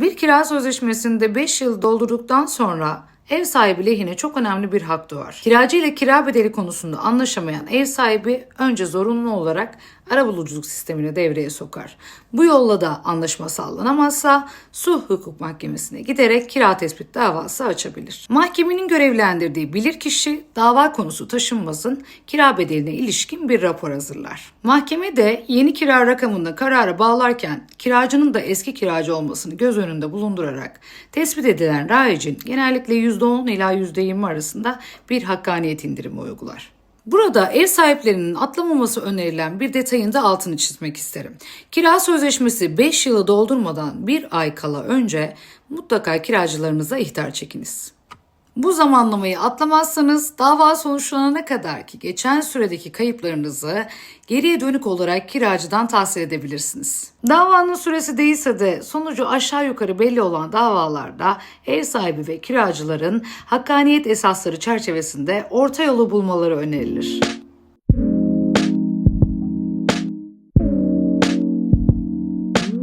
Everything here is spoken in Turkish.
Bir kira sözleşmesinde 5 yıl doldurduktan sonra ev sahibi lehine çok önemli bir hak doğar. Kiracı ile kira bedeli konusunda anlaşamayan ev sahibi önce zorunlu olarak arabuluculuk sistemini devreye sokar. Bu yolla da anlaşma sağlanamazsa su hukuk mahkemesine giderek kira tespit davası açabilir. Mahkemenin görevlendirdiği bilirkişi dava konusu taşınmazın kira bedeline ilişkin bir rapor hazırlar. Mahkeme de yeni kira rakamında karara bağlarken kiracının da eski kiracı olmasını göz önünde bulundurarak tespit edilen rayicin genellikle %10 ila %20 arasında bir hakkaniyet indirimi uygular. Burada ev sahiplerinin atlamaması önerilen bir detayın da altını çizmek isterim. Kira sözleşmesi 5 yılı doldurmadan bir ay kala önce mutlaka kiracılarınıza ihtar çekiniz. Bu zamanlamayı atlamazsanız dava sonuçlanana kadar ki geçen süredeki kayıplarınızı geriye dönük olarak kiracıdan tahsil edebilirsiniz. Davanın süresi değilse de sonucu aşağı yukarı belli olan davalarda ev sahibi ve kiracıların hakkaniyet esasları çerçevesinde orta yolu bulmaları önerilir.